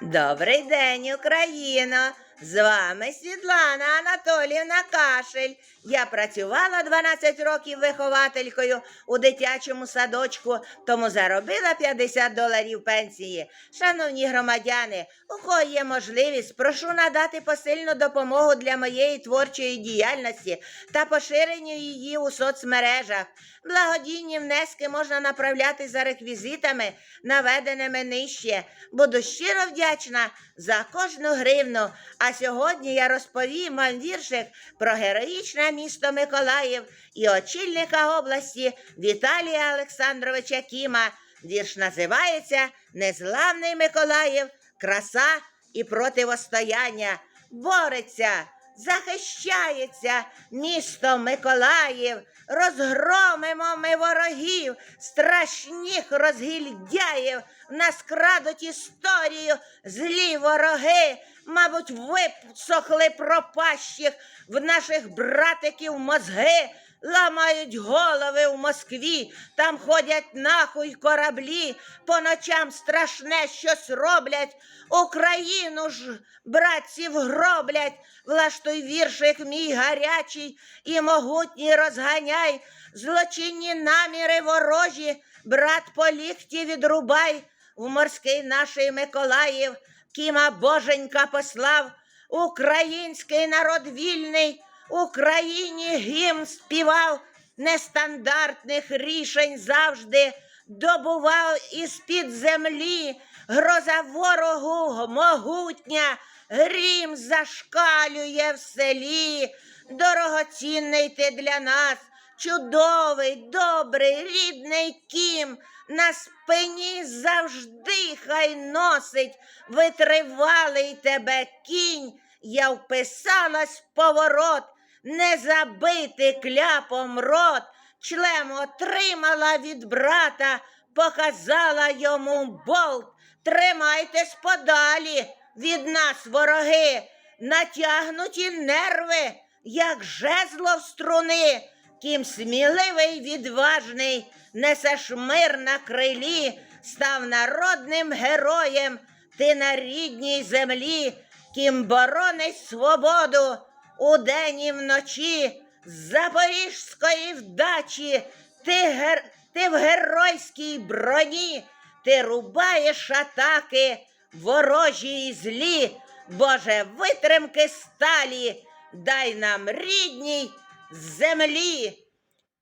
Добрий день, Україно! З вами Світлана Анатоліївна Кашель. Я працювала 12 років вихователькою у дитячому садочку, тому заробила 50 доларів пенсії. Шановні громадяни, у кого є можливість, прошу надати посильну допомогу для моєї творчої діяльності та поширенню її у соцмережах. Благодійні внески можна направляти за реквізитами, наведеними нижче. Буду щиро вдячна за кожну гривну. А сьогодні я розповім вам віршик про героїчне місто Миколаїв і очільника області Віталія Олександровича Кіма. Вірш називається Незламний Миколаїв, краса і противостояння. Бореться, захищається місто Миколаїв. Розгромимо ми ворогів, страшних розгільдяїв. Нас крадуть історію, злі вороги. Мабуть, висохли пропащих. В наших братиків мозги. Ламають голови в Москві, там ходять нахуй кораблі, по ночам страшне щось роблять, Україну ж братців гроблять, влаштуй віршик мій гарячий і могутній розганяй, злочинні наміри ворожі, брат по лікті відрубай, в морський наший Миколаїв, Кіма Боженька послав, український народ вільний, Україні гімн співав, нестандартних рішень завжди добував із-під землі, гроза ворогу могутня, грім зашкалює в селі. Дорогоцінний ти для нас, чудовий, добрий, рідний кім, на спині завжди хай носить витривалий тебе кінь. Я вписалась в поворот, не забити кляпом рот, члем отримала від брата, показала йому болт. Тримайтесь подалі від нас, вороги, натягнуті нерви, як жезло в струни. Ким сміливий, відважний, несеш мир на крилі, став народним героєм, ти на рідній землі, ким боронить свободу удень і вночі, з запорізької вдачі, ти, гер... ти в геройській броні, ти рубаєш атаки, ворожі і злі, Боже, витримки сталі, дай нам рідній землі.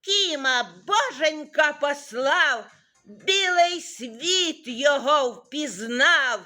Кіма боженька послав, білий світ його впізнав.